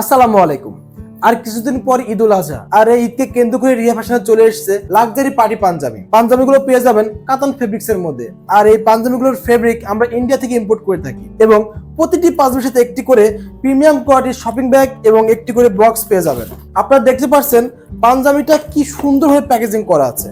আসসালামু আলাইকুম। আর কিছুদিন পর ঈদ উল আজহা। আর এই ঈদকে কেন্দ্র করে রিয়া ফ্যাশনে চলে এসেছে লাক্সারি পার্টি পাঞ্জাবি। পাঞ্জাবিগুলো পেয়ে যাবেন কাতান ফেব্রিক্স এর মধ্যে। আর এই পাঞ্জাবিগুলোর ফেব্রিক আমরা ইন্ডিয়া থেকে ইম্পোর্ট করে থাকি। এবং প্রতিটি পাঞ্জাবির সাথে একটি করে প্রিমিয়াম কোয়ালিটির শপিং ব্যাগ এবং একটি করে বক্স পেয়ে যাবেন। আপনারা দেখতে পাচ্ছেন পাঞ্জাবিটা কি সুন্দরভাবে প্যাকেজিং করা আছে।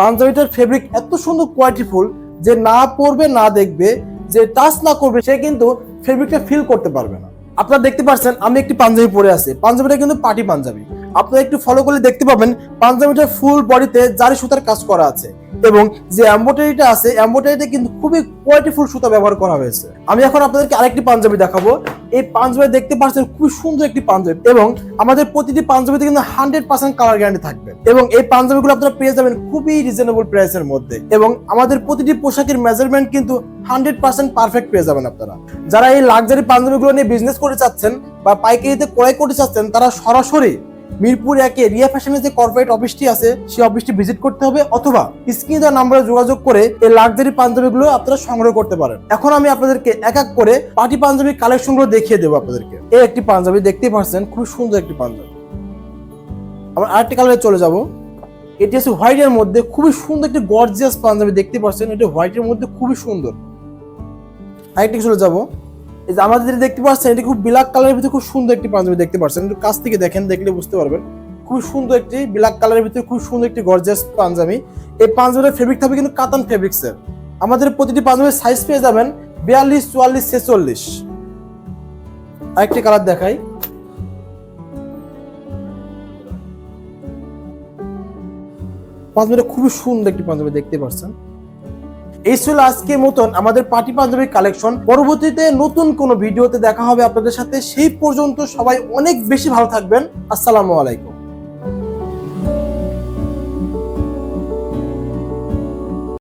পাঞ্জাবিটার ফেব্রিক এত সুন্দর কোয়ালিটিফুল যে না পরবে, না দেখবে, যে টাচ না করবে, সে কিন্তু ফেব্রিকটা ফিল করতে পারবে না। আপনারা দেখতে পাচ্ছেন, আমি একটি পাঞ্জাবি পরে আছি। পাঞ্জাবিটা কিন্তু পার্টি পাঞ্জাবি। আপনারা একটু ফলো করলে দেখতে পাবেন পাঞ্জাবিটার ফুল বডিতে জারি সুতার কাজ করা আছে। এবং যে এম্বোটারিটা আছে এম্বোটারিতে কিন্তু খুবই কোয়ালিটিফুল সুতা ব্যবহার করা হয়েছে। আমি এখন আপনাদেরকে আরেকটি পাঞ্জাবি দেখাবো। এই পাঞ্জাবি দেখতে পাচ্ছেন, খুবই সুন্দর একটি পাঞ্জাবি এবং আমাদের প্রতিটি পাঞ্জাবিতে কিন্তু হান্ড্রেড পার্সেন্ট কালার গ্যারান্টি থাকবে এবং এই পাঞ্জাবিগুলো আপনারা পেয়ে যাবেন খুবই রিজনেবল প্রাইসের মধ্যে এবং আমাদের প্রতিটি পোশাকের মেজারমেন্ট কিন্তু হান্ড্রেড পার্সেন্ট পারফেক্ট পেয়ে যাবেন আপনারা। যারা এই লাক্সারি পাঞ্জাবিগুলো নিয়ে বিজনেস করে চাচ্ছেন বা পাইকারিতে ক্রয় করতে চাচ্ছেন, তারা সরাসরি মিরপুর একে রিয়া ফ্যাশনের যে কর্পোরেট অফিসটি আছে, সেই অফিসটি ভিজিট করতে হবে অথবা স্ক্রিনে দেওয়া নাম্বারে যোগাযোগ করে এই লাক্সারি পাঞ্জাবিগুলো আপনারা সংগ্রহ করতে পারেন। এখন আমি আপনাদেরকে এক এক করে পার্টি পাঞ্জাবি কালেকশনগুলো দেখিয়ে দেবো আপনাদেরকে। এই একটি পাঞ্জাবি দেখতেই পাচ্ছেন খুব সুন্দর একটি পাঞ্জাবি। আমরা আরেকটি কালারে চলে যাব। এটি আছে হোয়াইটের মধ্যে খুবই সুন্দর একটি গর্জিয়াস পাঞ্জাবি দেখতে পাচ্ছেন, এটি হোয়াইটের মধ্যে খুবই সুন্দর। আরেকটি চলে যাব। এই যে আমাদের যেটা দেখতে পাচ্ছেন, এটি খুব ব্ল্যাক কালারের ভিতরে খুব সুন্দর একটি পাঞ্জাবি দেখতে পাচ্ছেন। একটু কাছ থেকে দেখেন, দেখলে বুঝতে পারবেন। খুব সুন্দর একটি ব্ল্যাক কালারের ভিতরে খুব সুন্দর একটি গর্জিয়াস পাঞ্জাবি। এই পাঞ্জাবির ফেব্রিক থাকবে কিন্তু কাতান ফেব্রিক্সের আমাদের প্রতিটি পাঞ্জাবির সাইজ পেয়ে যাবেন বিয়াল্লিশ, চুয়াল্লিশ, ছেচল্লিশ। আরেকটি কালার দেখাই। পাঞ্জাবিটা খুবই সুন্দর একটি পাঞ্জাবি দেখতে পাচ্ছেন। এই ছিল আজকের মতন আমাদের পার্টি পাঞ্জাবির কালেকশন। পরবর্তীতে নতুন কোনো ভিডিওতে দেখা হবে আপনাদের সাথে। সেই পর্যন্ত সবাই অনেক বেশি ভালো থাকবেন। আসসালামু আলাইকুম।